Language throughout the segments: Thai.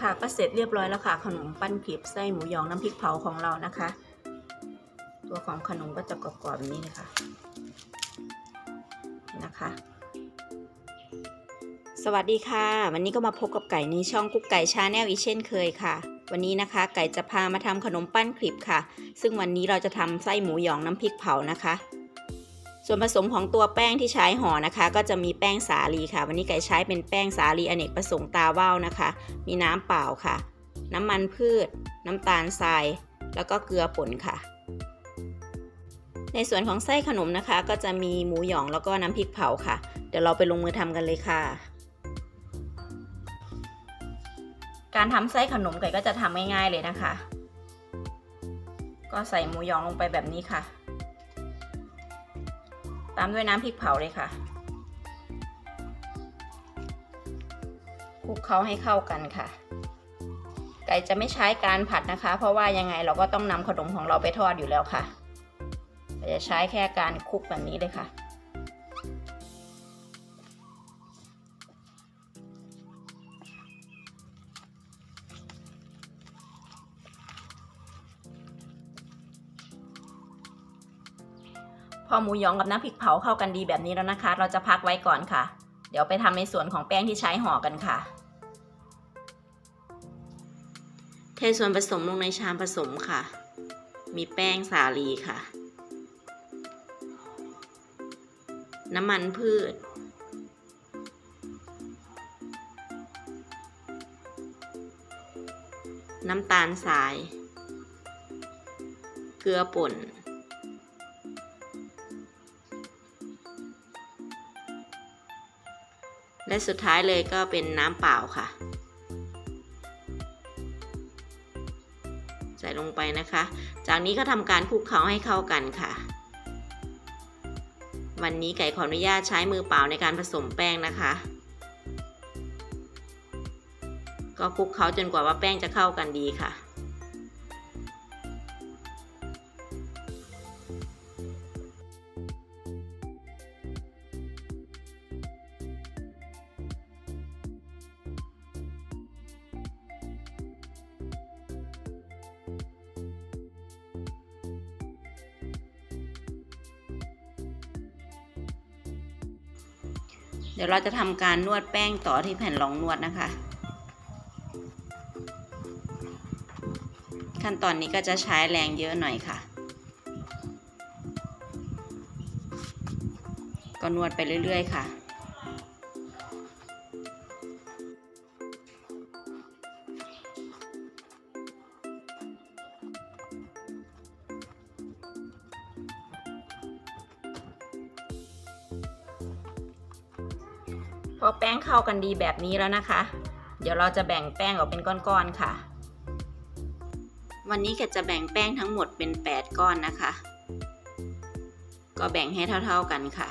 ค่ะก็เสร็จเรียบร้อยแล้วค่ะ ขนมปั้นคลิปไส้หมูยองน้ำพริกเผาของเรานะคะ ตัวของขนมก็จะกรอบๆแบบนี้เลยค่ะนะคะ สวัสดีค่ะ วันนี้ก็มาพบกับไก่ในช่องกุ๊กไก่ชาแนลอีเช่นเคยค่ะ วันนี้นะคะ ไก่จะพามาทำขนมปั้นคลิปค่ะ ซึ่งวันนี้เราจะทำไส้หมูยองน้ำพริกเผานะคะ ส่วนผสมของตัวแป้งที่ใช้ห่อนะคะ ก็จะมีแป้งสาลีค่ะ วันนี้ไก่ใช้เป็นแป้งสาลีอเนกประสงค์ตาว่าวนะคะ มีน้ำเปล่าค่ะ น้ำมันพืช น้ำตาลทราย แล้วก็เกลือป่นค่ะ ในส่วนของไส้ขนมนะคะ ก็จะมีหมูหยองแล้วก็น้ำพริกเผาค่ะ เดี๋ยวเราไปลงมือทำกันเลยค่ะ การทำไส้ขนมไก่ก็จะทำง่ายๆเลยนะคะ ก็ใส่หมูหยองลงไปแบบนี้ค่ะ ตามด้วยน้ำพริกเผาเลยค่ะคลุกเคล้าให้เข้ากันค่ะ ไก่จะไม่ใช้การผัดนะคะ เพราะว่ายังไงเราก็ต้องนำขนมของเราไปทอดอยู่แล้วค่ะจะใช้แค่การคลุกแบบนี้เลยค่ะ อหมูหยองกับน้ำพริกเผาเข้ากันดีแบบนี้แล้วนะคะ เราจะพักไว้ก่อนค่ะ เดี๋ยวไปทำในส่วนของแป้งที่ใช้ห่อกันค่ะ เทส่วนผสมลงในชามผสมค่ะ มีแป้งสาลีค่ะ น้ำมันพืช น้ำตาลทราย เกลือป่น และสุดท้ายเลยก็เป็นน้ำเปล่าค่ะ ใส่ลงไปนะคะ จากนี้ก็ทำการคลุกเคล้าให้เข้ากันค่ะ วันนี้ไก่ขออนุญาตใช้มือเปล่าในการผสมแป้งนะคะ ก็คลุกเคล้าจนกว่าว่าแป้งจะเข้ากันดีค่ะ เดี๋ยวเราจะทำการนวดแป้งต่อที่แผ่นรองนวดนะคะ ขั้นตอนนี้ก็จะใช้แรงเยอะหน่อยค่ะ ก็นวดไปเรื่อย ๆ ค่ะ อแป้งเข้ากันดีแบบนี้แล้วนะคะ เดี๋ยวเราจะแบ่งแป้งออกเป็นก้อนๆค่ะ วันนี้แกจะแบ่งแป้งทั้งหมดเป็น 8 ก้อนนะคะ ก็แบ่งให้เท่าๆกันค่ะ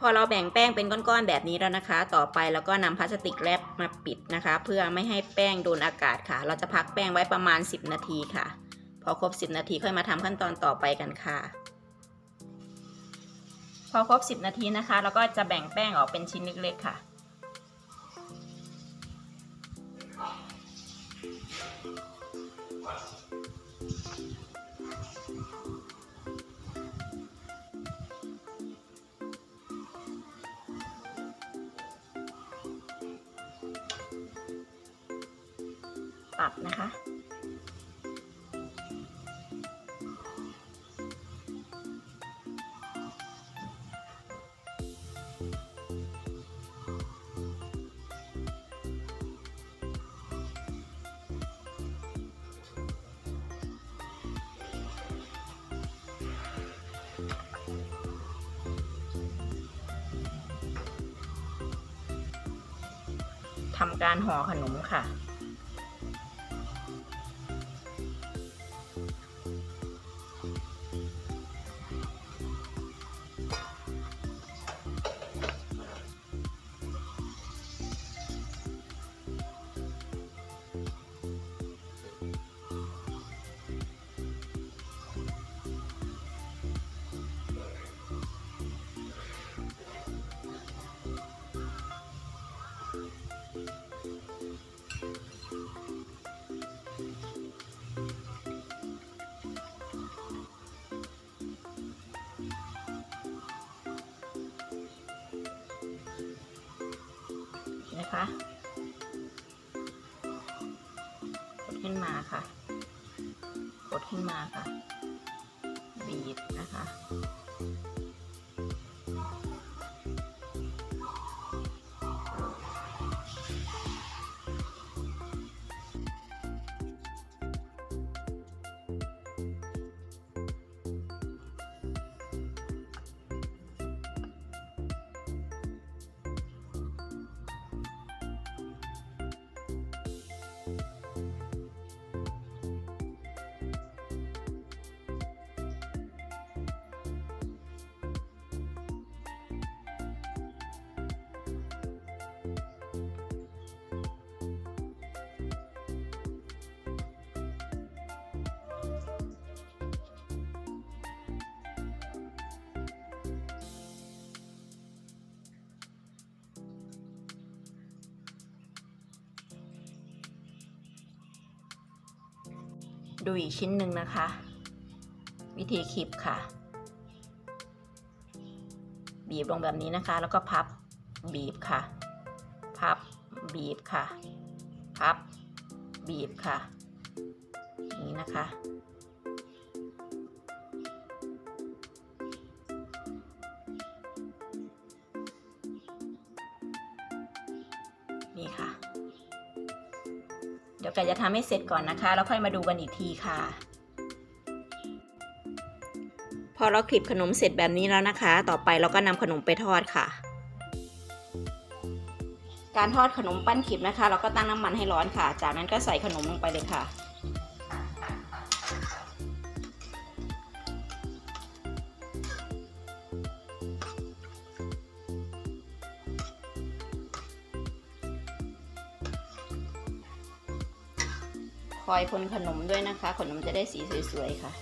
พอเราแบ่งแป้งเป็นก้อนๆแบบนี้แล้วนะคะ ต่อไปเราก็นำพลาสติกแรปมาปิดนะคะ เพื่อไม่ให้แป้งโดนอากาศค่ะ เราจะพักแป้งไว้ประมาณ 10 นาทีค่ะ พอครบ 10 นาทีค่อยมาทำขั้นตอนต่อไปกันค่ะ พอครบ 10 นาทีนะคะ เราก็จะแบ่งแป้งออกเป็นชิ้นเล็กๆค่ะ ตัดนะคะ ทำการห่อขนมค่ะ นะคะกดขึ้นมาค่ะ กดขึ้นมาค่ะ ดูอีกชิ้นหนึ่งนะคะ วิธีคลิปค่ะ บีบลงแบบนี้นะคะ แล้วก็พับบีบค่ะ พับบีบค่ะ พับบีบค่ะ นี้นะคะ ยวไก่จะทำให้เสร็จก่อนนะคะ แล้วค่อยมาดูกันอีกทีค่ะ พอเราคลิปขนมเสร็จแบบนี้แล้วนะคะ ต่อไปเราก็นำขนมไปทอดค่ะ การทอดขนมปั้นคลิปนะคะ เราก็ตั้งน้ำมันให้ร้อนค่ะ จากนั้นก็ใส่ขนมลงไปเลยค่ะ อยคนขนมด้วยนะคะ ขนมจะได้สีสวยๆค่ะ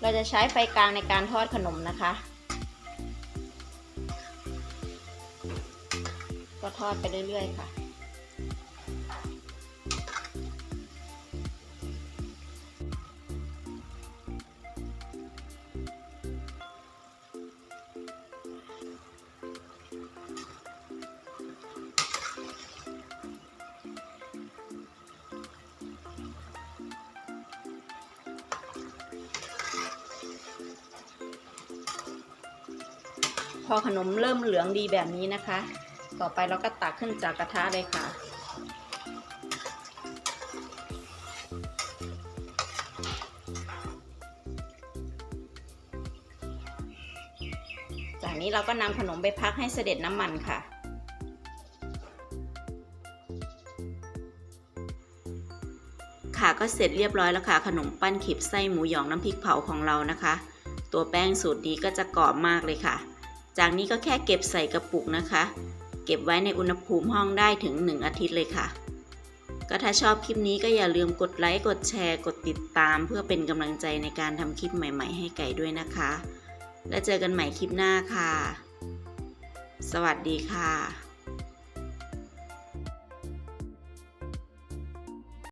เราจะใช้ไฟกลางในการทอดขนมนะคะ ก็ทอดไปเรื่อยๆค่ะ พอขนมเริ่มเหลืองดีแบบนี้นะคะ ต่อไปเราก็ตักขึ้นจากกระทะเลยค่ะ จากนี้เราก็นำขนมไปพักให้เสด็จน้ำมันค่ะค่ะก็เสร็จเรียบร้อยแล้วค่ะ ขนมปั้นขีบไส้หมูหยองน้ำพริกเผาของเรานะคะ ตัวแป้งสูตรนี้ก็จะกรอบมากเลยค่ะ จากนี้ก็แค่เก็บใส่กระปุกนะคะ เก็บไว้ในอุณหภูมิห้องได้ถึง 1 อาทิตย์เลยค่ะ ก็ถ้าชอบคลิปนี้ก็อย่าลืมกดไลค์ กดแชร์ กดติดตาม เพื่อเป็นกำลังใจในการทำคลิปใหม่ๆ ให้ไก่ด้วยนะคะ แล้วเจอกันใหม่คลิปหน้าค่ะ สวัสดีค่ะ